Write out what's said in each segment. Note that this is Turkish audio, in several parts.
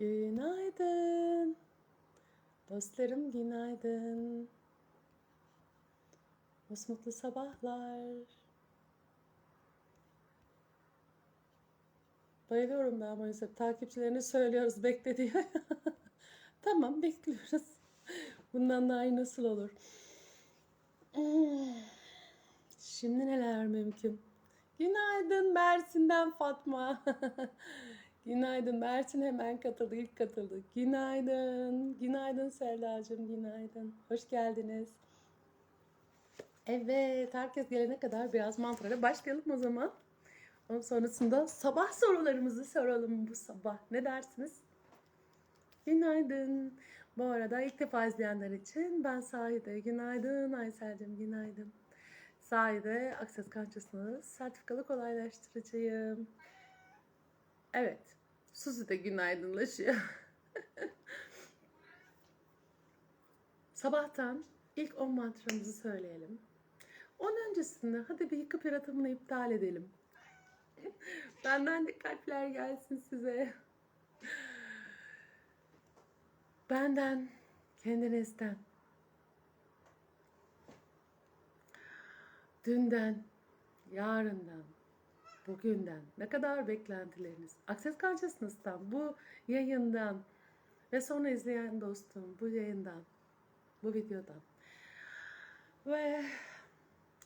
Günaydın. Dostlarım günaydın. Mutlu sabahlar. Bayılıyorum ben maalesef. Takipçilerine söylüyoruz bekle diye. tamam bekliyoruz. Bundan daha iyi nasıl olur? Şimdi neler mümkün? Günaydın Mersin'den Fatma. Günaydın Mersin hemen katıldı, ilk katıldı. Günaydın, günaydın Serlacığım, günaydın. Hoş geldiniz. Evet, herkes gelene kadar biraz mantrayla başlayalım o zaman. Ondan sonrasında sabah sorularımızı soralım bu sabah. Ne dersiniz? Günaydın. Bu arada ilk defa izleyenler için ben Sahide. Günaydın Aysel'cim, günaydın. Sahide Access Consciousness sertifikalı kolaylaştırıcıyım. Evet. Suzi de günaydınlaşıyor. Sabahtan ilk 10 mantramızı söyleyelim. Onun öncesinde hadi bir yıkıp yaratımını iptal edelim. Benden de kalpler gelsin size. Benden, kendinizden, dünden, yarından, bugünden. Ne kadar beklentileriniz, Access Consciousness'tan, bu yayından ve sonra izleyen dostum bu yayından, bu videodan. Ve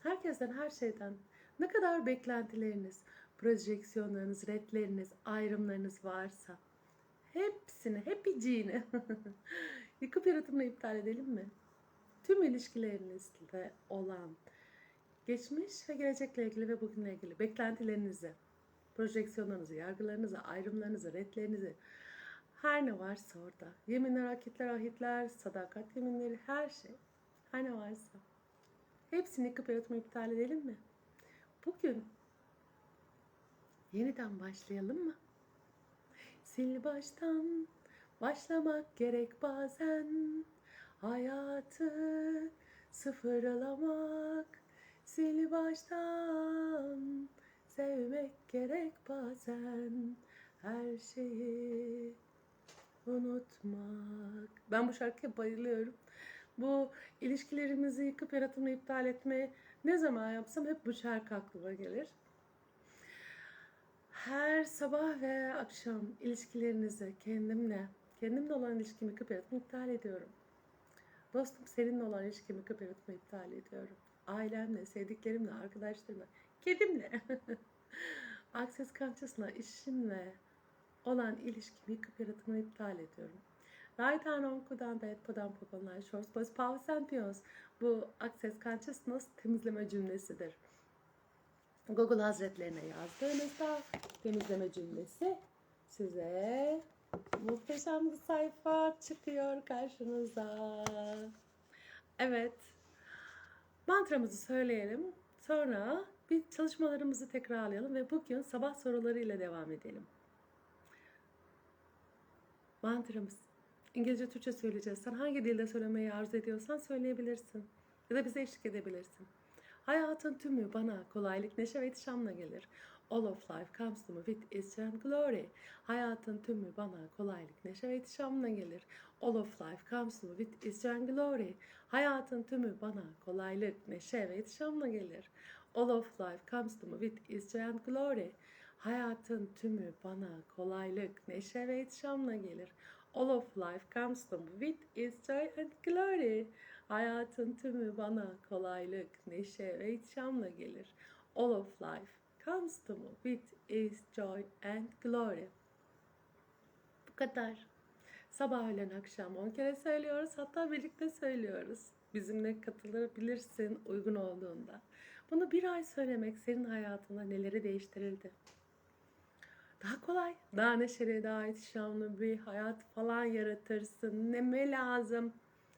herkesten, her şeyden ne kadar beklentileriniz, projeksiyonlarınız, redleriniz, ayrımlarınız varsa hepsini, hepiciğini yıkıp yaratımını iptal edelim mi? Tüm ilişkilerinizde olan geçmiş ve gelecekle ilgili ve bugünle ilgili beklentilerinizi, projeksiyonlarınızı, yargılarınızı, ayrımlarınızı, redlerinizi, her ne varsa orada, yeminler, akitler, ahitler, sadakat yeminleri, her şey, her ne varsa hepsini yıkıp yaratımı iptal edelim mi? Bugün yeniden başlayalım mı? Sil baştan başlamak gerek bazen hayatı sıfırlamak sil baştan sevmek gerek bazen her şeyi unutmak. Ben bu şarkıya bayılıyorum. Bu ilişkilerimizi yıkıp yaratımı iptal etme ne zaman yapsam hep bu şarkı aklıma gelir. Her sabah ve akşam ilişkilerinizi kendimle, kendimle olan ilişkimi yıkıp yaratımı iptal ediyorum. Dostum seninle olan ilişkimi yıkıp yaratımı iptal ediyorum. Ailemle, sevdiklerimle, arkadaşlarımla, kedimle. Access Conscious'la, işimle olan ilişkimi yıkıp yaratımı iptal ediyorum. Right on kudan da et podan pokonlar shorts boys power champions. Bu Access Consciousness temizleme cümlesidir. Google Hazretlerine yazdığınızda temizleme cümlesi size muhteşem bir sayfa çıkıyor karşınıza. Evet. Mantramızı söyleyelim. Sonra bir çalışmalarımızı tekrarlayalım ve bugün sabah sorularıyla devam edelim. Mantramız. İngilizce, Türkçe söyleyeceğiz. Sen hangi dilde söylemeyi arzu ediyorsan söyleyebilirsin. Ya da bize eşlik edebilirsin. Hayatın tümü bana kolaylık, neşe ve ihtişamla gelir. All of life comes to me with its and glory. Hayatın tümü bana kolaylık, neşe ve ihtişamla gelir. All of life comes to me with its and glory. Hayatın tümü bana kolaylık, neşe ve ihtişamla gelir. All of life comes to me with its and glory. Hayatın tümü bana kolaylık, neşe ve ihtişamla gelir. All of life comes to me with its joy and glory. Hayatın tümü bana kolaylık, neşe ve ihtişamla gelir. All of life comes to me with its joy and glory. Bu kadar. Sabah öğlen akşam 10 kere söylüyoruz. Hatta birlikte söylüyoruz. Bizimle katılabilirsin uygun olduğunda. Bunu bir ay söylemek senin hayatında neleri değiştirirdi? Daha kolay, daha neşeli, daha ihtişamlı bir hayat falan yaratırsın. Neme lazım?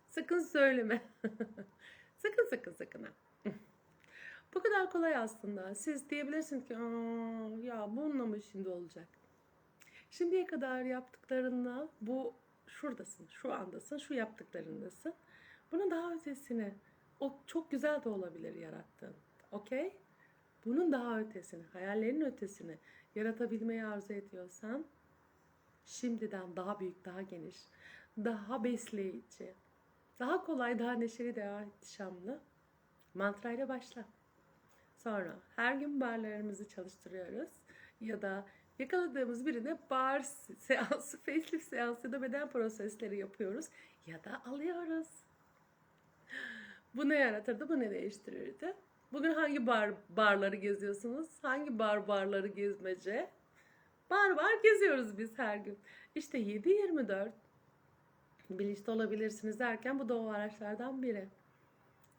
Sakın söyleme. sakın sakın sakın. Bu kadar kolay aslında. Siz diyebilirsiniz ki ya bununla mı şimdi olacak? Şimdiye kadar yaptıklarınla bu şuradasın, şu andasın, şu yaptıklarındasın. Bunun daha ötesini, o çok güzel de olabilir yarattığın. Okey? Bunun daha ötesini, hayallerin ötesini yaratabilmeyi arzu ediyorsan şimdiden daha büyük, daha geniş, daha besleyici, daha kolay, daha neşeli, daha ihtişamlı mantrayla başla. Sonra her gün barlarımızı çalıştırıyoruz ya da yakaladığımız birine bar seansı, facelift seansı ya da beden prosesleri yapıyoruz ya da alıyoruz. Bu ne yaratırdı, bu ne değiştirirdi? Bugün hangi bar barları geziyorsunuz? Hangi bar barları gezmece? Bar bar geziyoruz biz her gün. İşte 7-24 bilinçli olabilirsiniz derken bu da o araçlardan biri.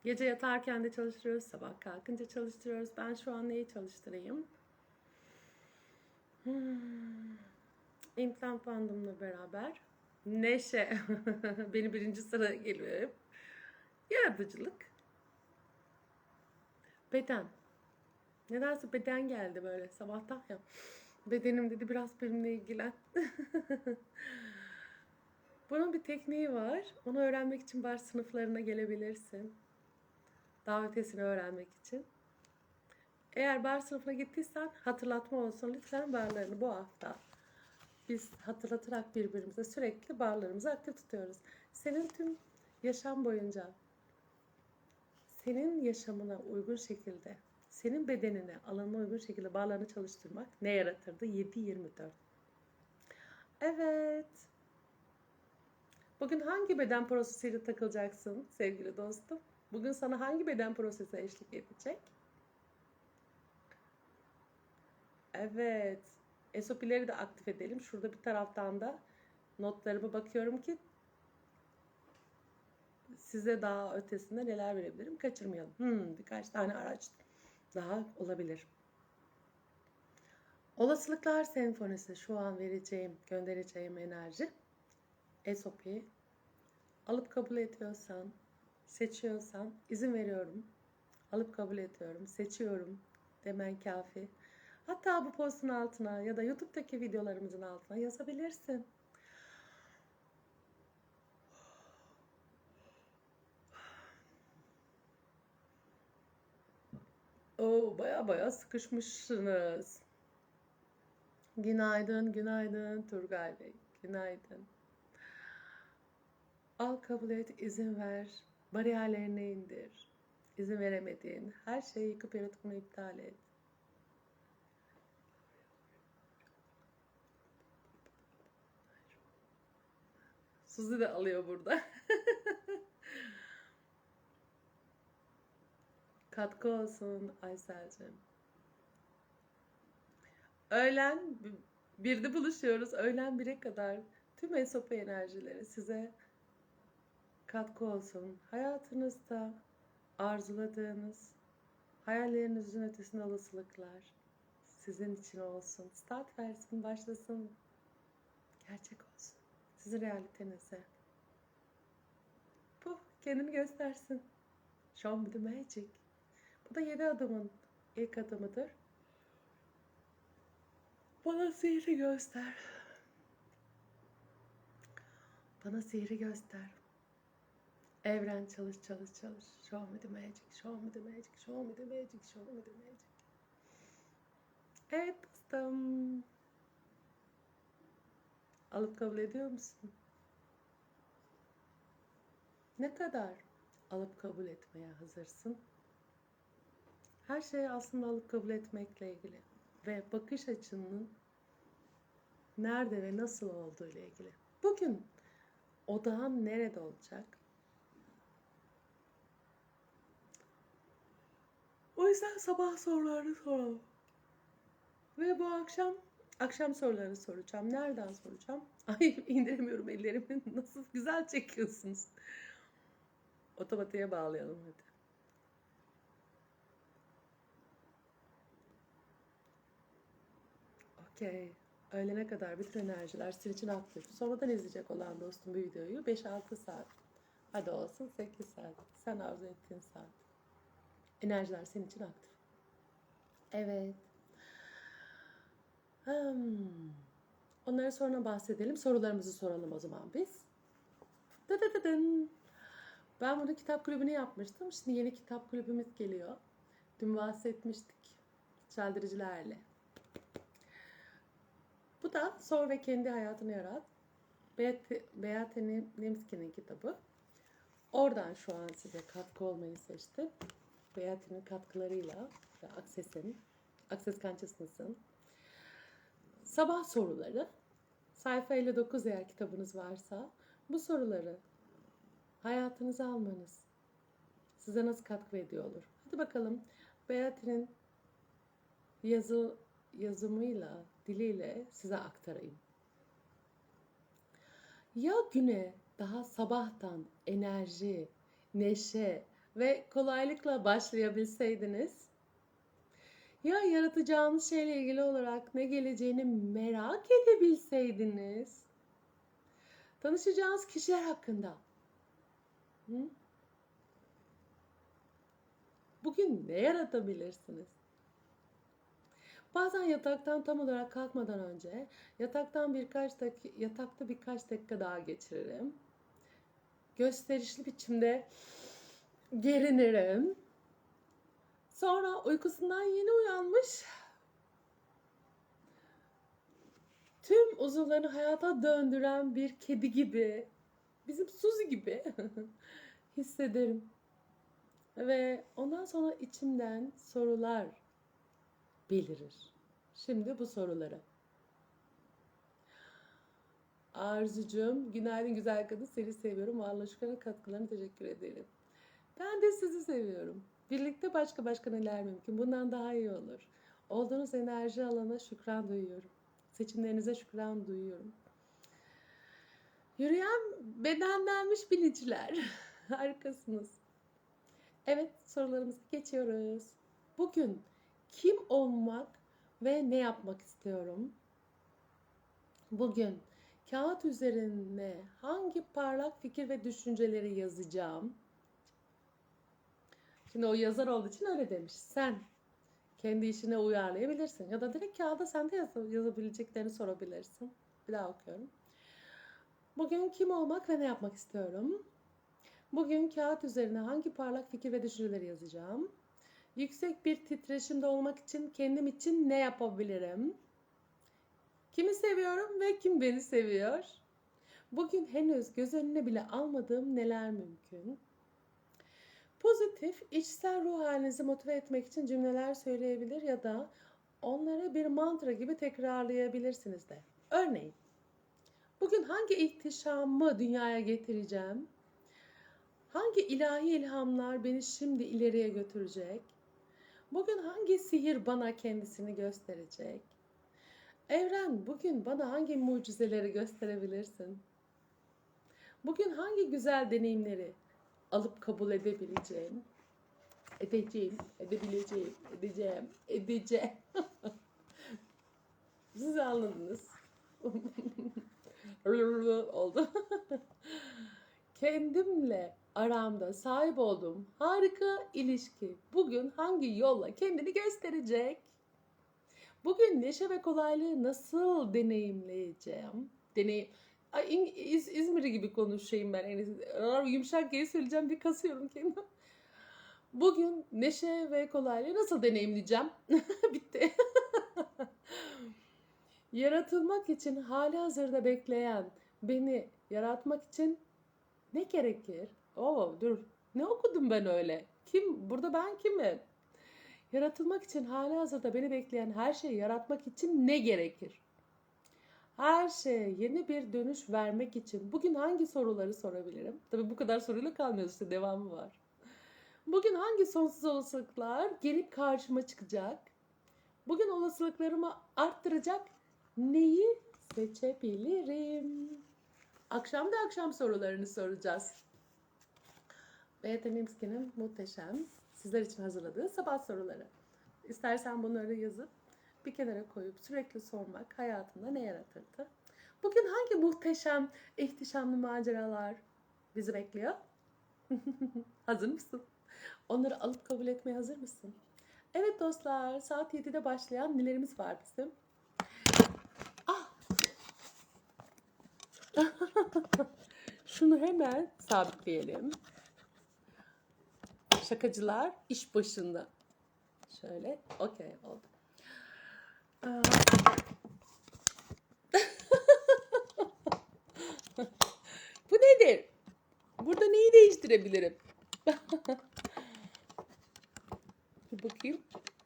Gece yatarken de çalıştırıyoruz, sabah kalkınca çalıştırıyoruz. Ben şu an neyi çalıştırayım? İmplant bandımla beraber neşe. Beni birinci sıra geliyor hep. Yaratıcılık. Beden. Nedense beden geldi böyle sabahtan ya. Bedenim dedi biraz benimle ilgilen. Bunun bir tekniği var. Onu öğrenmek için bar sınıflarına gelebilirsin. Daha ötesini öğrenmek için. Eğer bar sınıfına gittiysen hatırlatma olsun lütfen barlarını bu hafta. Biz hatırlatarak birbirimize sürekli barlarımızı aktif tutuyoruz. Senin tüm yaşam boyunca senin yaşamına uygun şekilde, senin bedenine, alanına uygun şekilde bağlarını çalıştırmak ne yaratırdı? 7-24. Evet. Bugün hangi beden prosesiyle takılacaksın sevgili dostum? Bugün sana hangi beden prosesi eşlik edecek? Evet. SOP'leri de aktif edelim. Şurada bir taraftan da notlarıma bakıyorum ki size daha ötesinde neler verebilirim kaçırmayalım. Hmm, birkaç tane araç daha olabilir. Olasılıklar senfonisi şu an vereceğim, göndereceğim enerji. SOP alıp kabul ediyorsan, seçiyorsan izin veriyorum. Alıp kabul ediyorum, seçiyorum demen kafi. Hatta bu postun altına ya da YouTube'daki videolarımızın altına yazabilirsin. Oo, baya baya sıkışmışsınız. Günaydın, günaydın Turgay Bey. Günaydın. Al kabul et, izin ver. Bariyerlerini indir. İzin veremediğin her şeyi yıkıp yaratımını iptal et. Suzi de alıyor burada. Katkı olsun Aysel'cim. Öğlen birde buluşuyoruz. Öğlen bire kadar tüm SOP enerjileri size katkı olsun. Hayatınızda arzuladığınız hayallerinizin ötesinde olasılıklar sizin için olsun. Start versin, başlasın. Gerçek olsun. Sizin realitenize. Bu kendini göstersin. Show the magic. Bu da yedi adımın ilk adımıdır. Bana sihri göster. Bana sihri göster. Evren çalış çalış çalış. Show me the magic, show me the magic, show me the magic, show me the magic. Evet dostum. Alıp kabul ediyor musun? Ne kadar alıp kabul etmeye hazırsın? Her şey aslında alıp kabul etmekle ilgili ve bakış açının nerede ve nasıl olduğu ile ilgili. Bugün odağın nerede olacak? O yüzden sabah sorularını soralım. Ve bu akşam akşam sorularını soracağım. Nereden soracağım? Ay indiremiyorum ellerimi. Nasıl güzel çekiyorsunuz. Otomatiğe bağlayalım hadi. Okey. Öğlene kadar bütün enerjiler için aktif. Sonradan izleyecek olan dostum bu videoyu 5-6 saat. Hadi olsun 8 saat. Sen arzu ettiğin saat. Enerjiler senin için aktif. Evet. Hmm. Onları sonra bahsedelim. Sorularımızı soralım o zaman biz. Dıdıdıdın. Ben bunu kitap kulübünü yapmıştım. Şimdi yeni kitap kulübümüz geliyor. Dün bahsetmiştik. Çeldiricilerle. Bu da Sor ve Kendi Hayatını Yarat. Beat- Beate Nemski'nin kitabı. Oradan şu an size katkı olmayı seçtim. Beate'nin katkılarıyla ve Akses'in, Akses Consciousness'ın sabah soruları. Sayfa 59 eğer kitabınız varsa bu soruları hayatınıza almanız size nasıl katkı ediyor olur? Hadi bakalım Beate'nin yazı yazımıyla, diliyle size aktarayım. Ya güne daha sabahtan enerji, neşe ve kolaylıkla başlayabilseydiniz? Ya yaratacağınız şeyle ilgili olarak ne geleceğini merak edebilseydiniz? Tanışacağınız kişiler hakkında. Hı? Bugün ne yaratabilirsiniz? Bazen yataktan tam olarak kalkmadan önce yataktan birkaç dakika yatakta birkaç dakika daha geçiririm. Gösterişli biçimde gerinirim. Sonra uykusundan yeni uyanmış tüm uzuvlarını hayata döndüren bir kedi gibi, bizim Suzy gibi hissederim. Ve ondan sonra içimden sorular belirir. Şimdi bu soruları. Arzucuğum, günaydın güzel kadın. Seni seviyorum. Şükürler katkılarına teşekkür ederim. Ben de sizi seviyorum. Birlikte başka başka neler mümkün. Bundan daha iyi olur. Olduğunuz enerji alana şükran duyuyorum. Seçimlerinize şükran duyuyorum. Yürüyen bedenlenmiş bilinçler. Harikasınız. Evet sorularımıza geçiyoruz. Bugün kim olmak ve ne yapmak istiyorum? Bugün kağıt üzerine hangi parlak fikir ve düşünceleri yazacağım? Şimdi o yazar olduğu için öyle demiş. Sen kendi işine uyarlayabilirsin. Ya da direkt kağıda sen de yaz- yazabileceklerini sorabilirsin. Bir daha okuyorum. Bugün kim olmak ve ne yapmak istiyorum? Bugün kağıt üzerine hangi parlak fikir ve düşünceleri yazacağım? Yüksek bir titreşimde olmak için kendim için ne yapabilirim? Kimi seviyorum ve kim beni seviyor? Bugün henüz göz önüne bile almadığım neler mümkün? Pozitif, içsel ruh halinizi motive etmek için cümleler söyleyebilir ya da onları bir mantra gibi tekrarlayabilirsiniz de. Örneğin, bugün hangi ihtişamı dünyaya getireceğim? Hangi ilahi ilhamlar beni şimdi ileriye götürecek? Bugün hangi sihir bana kendisini gösterecek? Evren bugün bana hangi mucizeleri gösterebilirsin? Bugün hangi güzel deneyimleri alıp kabul edebileceğim? Edeceğim, edebileceğim, edeceğim, edeceğim. Siz anladınız. Oldu. Kendimle aramda sahip olduğum harika ilişki bugün hangi yolla kendini gösterecek? Bugün neşe ve kolaylığı nasıl deneyimleyeceğim? Deneyim. Ay, İz- İzmir'i gibi konuşayım ben. Aa, Yumuşak G'yi söyleyeceğim bir kasıyorum kendimi. Bugün neşe ve kolaylığı nasıl deneyimleyeceğim? Bitti. Yaratılmak için hali hazırda bekleyen beni yaratmak için ne gerekir? Oo dur. Ne okudum ben öyle? Kim? Burada ben kimim? Yaratılmak için hali hazırda beni bekleyen her şeyi yaratmak için ne gerekir? Her şeye yeni bir dönüş vermek için bugün hangi soruları sorabilirim? Tabii bu kadar soruyla kalmıyoruz işte devamı var. Bugün hangi sonsuz olasılıklar gelip karşıma çıkacak? Bugün olasılıklarımı arttıracak neyi seçebilirim? Akşam da akşam sorularını soracağız. Beate Nimski'nin muhteşem sizler için hazırladığı sabah soruları. İstersen bunları yazıp bir kenara koyup sürekli sormak hayatında ne yaratırdı? Bugün hangi muhteşem, ihtişamlı maceralar bizi bekliyor? hazır mısın? Onları alıp kabul etmeye hazır mısın? Evet dostlar, saat 7'de başlayan nelerimiz var bizim? Ah! Şunu hemen sabitleyelim. Şakacılar iş başında. Şöyle, okey oldu. Bu nedir? Burada neyi değiştirebilirim? Bir bakayım.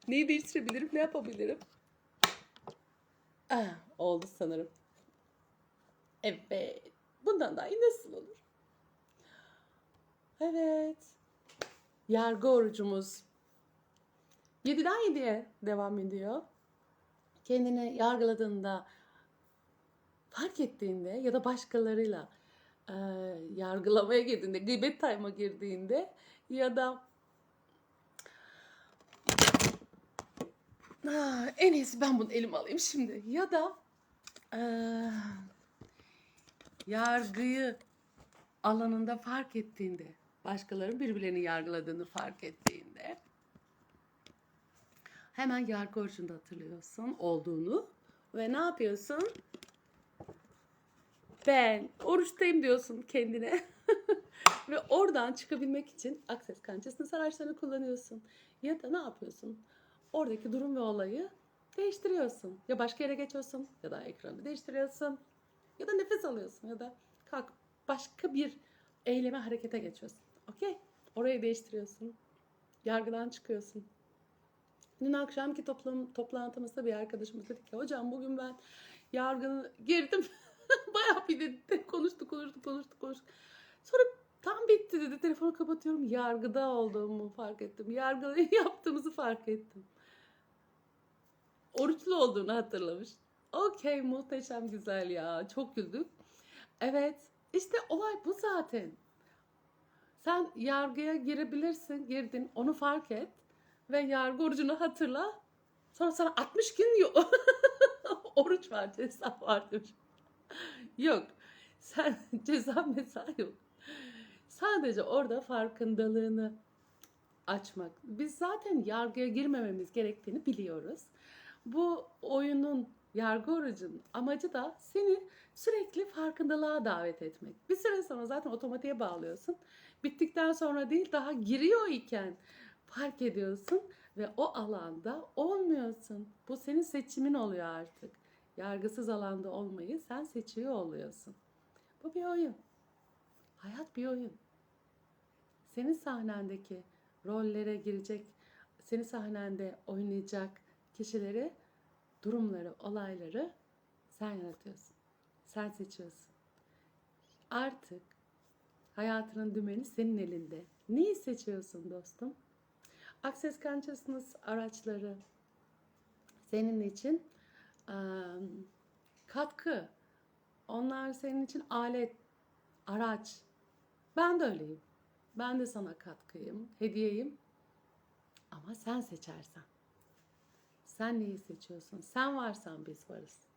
Neyi değiştirebilirim? Ne yapabilirim? Ah, oldu sanırım. Evet. Bundan daha iyi nasıl olur? Evet. Yargı orucumuz 7'den 7'ye devam ediyor. Kendini yargıladığında, fark ettiğinde ya da başkalarıyla e, yargılamaya girdiğinde, gıybet tayma girdiğinde ya da Ah, en iyisi ben bunu elime alayım şimdi. Ya da eee, yargıyı alanında fark ettiğinde, başkalarının birbirlerini yargıladığını fark ettiğinde hemen yargı orucunda hatırlıyorsun olduğunu ve ne yapıyorsun? Ben oruçtayım diyorsun kendine. ve oradan çıkabilmek için Access Consciousness araçlarını kullanıyorsun. Ya da ne yapıyorsun? Oradaki durum ve olayı değiştiriyorsun. Ya başka yere geçiyorsun ya da ekranı değiştiriyorsun. Ya da nefes alıyorsun ya da kalk başka bir eyleme harekete geçiyorsun. Okey? Orayı değiştiriyorsun. Yargıdan çıkıyorsun. Dün akşamki toplam, toplantımızda bir arkadaşımız dedi ki hocam bugün ben yargını girdim. Bayağı bir dedi konuştuk konuştuk konuştuk konuştuk. Sonra tam bitti dedi telefonu kapatıyorum. Yargıda olduğumu fark ettim. Yargı yaptığımızı fark ettim. Oruçlu olduğunu hatırlamış. Okey muhteşem güzel ya. Çok güldük. Evet işte olay bu zaten. Sen yargıya girebilirsin. Girdin onu fark et. Ve yargı orucunu hatırla. Sonra sana 60 gün yok. Oruç var ceza var demiş. Yok. Sen ceza mesela yok. Sadece orada farkındalığını açmak. Biz zaten yargıya girmememiz gerektiğini biliyoruz. Bu oyunun yargı orucunun amacı da seni sürekli farkındalığa davet etmek. Bir süre sonra zaten otomatiğe bağlıyorsun. Bittikten sonra değil daha giriyor iken fark ediyorsun ve o alanda olmuyorsun. Bu senin seçimin oluyor artık. Yargısız alanda olmayı sen seçiyor oluyorsun. Bu bir oyun. Hayat bir oyun. Senin sahnendeki rollere girecek, senin sahnende oynayacak kişileri, durumları, olayları sen yaratıyorsun. Sen seçiyorsun. Artık hayatının dümeni senin elinde. Neyi seçiyorsun dostum? Access Consciousness araçları senin için katkı. Onlar senin için alet, araç. Ben de öyleyim. Ben de sana katkıyım, hediyeyim. Ama sen seçersen. Sen neyi seçiyorsun? Sen varsan biz varız.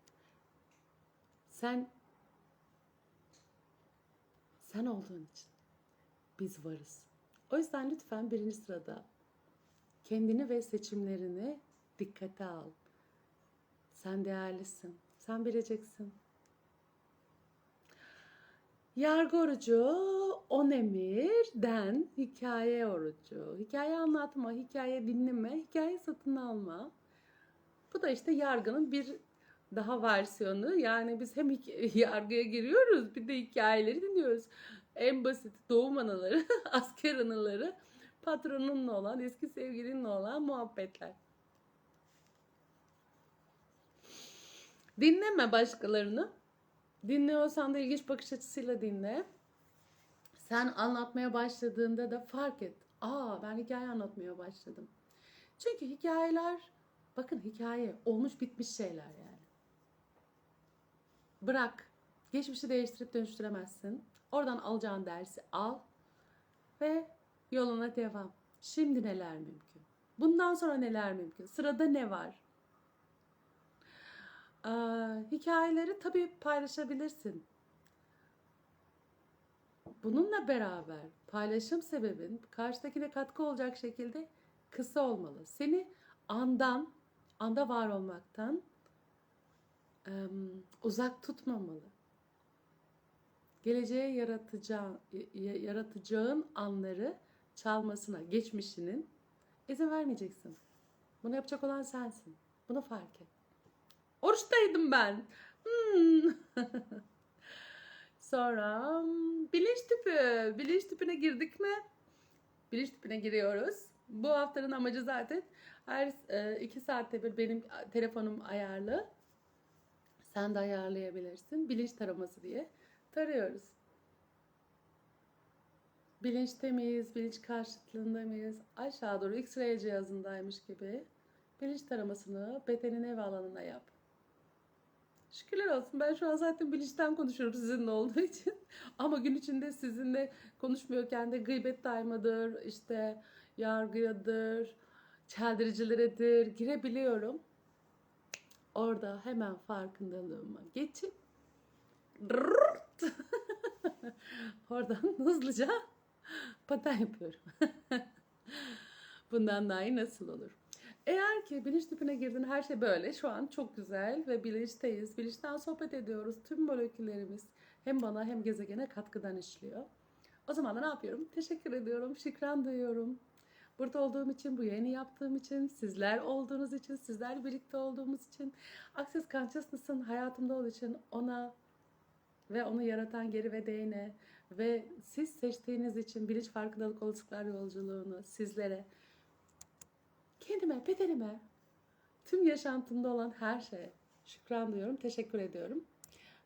Sen sen olduğun için biz varız. O yüzden lütfen birinci sırada kendini ve seçimlerini dikkate al. Sen değerlisin. Sen bileceksin. Yargı orucu, on emirden hikaye orucu. Hikaye anlatma, hikaye dinleme, hikaye satın alma. Bu da işte yargının bir daha versiyonu. Yani biz hem yargıya giriyoruz bir de hikayeleri dinliyoruz. En basit doğum anıları, asker anıları, patronunla olan, eski sevgilinle olan muhabbetler. Dinleme başkalarını. Dinliyorsan da ilginç bakış açısıyla dinle. Sen anlatmaya başladığında da fark et. Aa ben hikaye anlatmaya başladım. Çünkü hikayeler, bakın hikaye olmuş bitmiş şeyler yani. Bırak. Geçmişi değiştirip dönüştüremezsin. Oradan alacağın dersi al ve yoluna devam. Şimdi neler mümkün? Bundan sonra neler mümkün? Sırada ne var? Ee, hikayeleri tabii paylaşabilirsin. Bununla beraber paylaşım sebebin karşıdakine katkı olacak şekilde kısa olmalı. Seni andan, anda var olmaktan uzak tutmamalı. Geleceğe yaratacağın, yaratacağın anları çalmasına, geçmişinin izin vermeyeceksin. Bunu yapacak olan sensin. Bunu fark et. Oruçtaydım ben. Hmm. sonra hmm, bilinç tüpü. Bilinç tüpüne girdik mi? Bilinç tüpüne giriyoruz. Bu haftanın amacı zaten her e, iki saatte bir benim telefonum ayarlı. Sen de ayarlayabilirsin. Bilinç taraması diye tarıyoruz. Bilinçte miyiz? Bilinç karşıtlığında mıyız? Aşağı doğru X-ray cihazındaymış gibi bilinç taramasını bedenin ev alanına yap. Şükürler olsun. Ben şu an zaten bilinçten konuşuyorum sizinle olduğu için. Ama gün içinde sizinle konuşmuyorken de gıybet daymadır, işte yargıyadır, çeldiricileredir girebiliyorum. Orada hemen farkındalığıma geçip oradan hızlıca paten yapıyorum. Bundan daha iyi nasıl olur? Eğer ki bilinç tüpüne girdin her şey böyle. Şu an çok güzel ve bilinçteyiz. Bilinçten sohbet ediyoruz. Tüm moleküllerimiz hem bana hem gezegene katkıdan işliyor. O zaman da ne yapıyorum? Teşekkür ediyorum. Şükran duyuyorum. Burada olduğum için, bu yayını yaptığım için, sizler olduğunuz için, sizlerle birlikte olduğumuz için, Access Consciousness'ın hayatımda olduğu için ona ve onu yaratan geri ve değine ve siz seçtiğiniz için bilinç farkındalık olasılıklar yolculuğunu sizlere kendime, bedenime, tüm yaşantımda olan her şeye şükran duyuyorum, teşekkür ediyorum.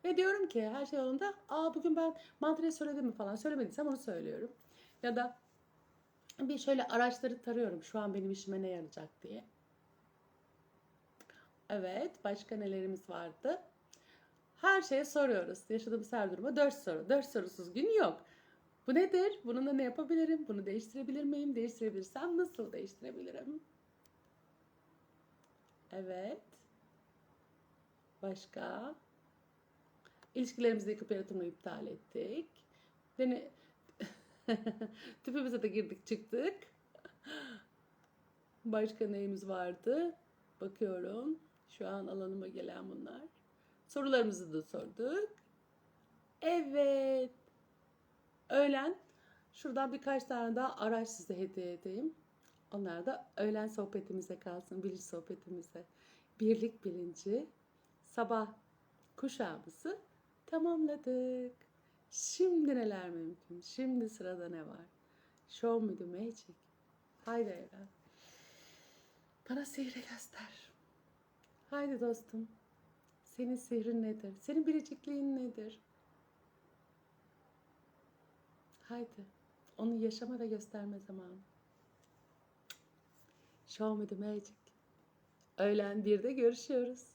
Ve diyorum ki her şey yolunda, aa bugün ben mantrayı söyledim mi falan söylemediysem onu söylüyorum. Ya da bir şöyle araçları tarıyorum şu an benim işime ne yarayacak diye. Evet, başka nelerimiz vardı? Her şeye soruyoruz. Yaşadığımız her duruma dört soru. Dört sorusuz gün yok. Bu nedir? Bununla ne yapabilirim? Bunu değiştirebilir miyim? Değiştirebilirsem nasıl değiştirebilirim? Evet. Başka? İlişkilerimizi yıkıp yaratımını iptal ettik. Dene... Tüpümüze de girdik çıktık. Başka neyimiz vardı? Bakıyorum. Şu an alanıma gelen bunlar. Sorularımızı da sorduk. Evet. Öğlen şuradan birkaç tane daha araç size hediye edeyim. Onlar da öğlen sohbetimize kalsın, bilinç sohbetimize. Birlik bilinci, sabah kuşağımızı tamamladık. Şimdi neler mümkün? Şimdi sırada ne var? Show me the magic. Haydi evren. Bana sihri göster. Haydi dostum. Senin sihrin nedir? Senin biricikliğin nedir? Haydi. Onu yaşama ve gösterme zamanı. Show me the magic. Öğlen 1'de görüşüyoruz.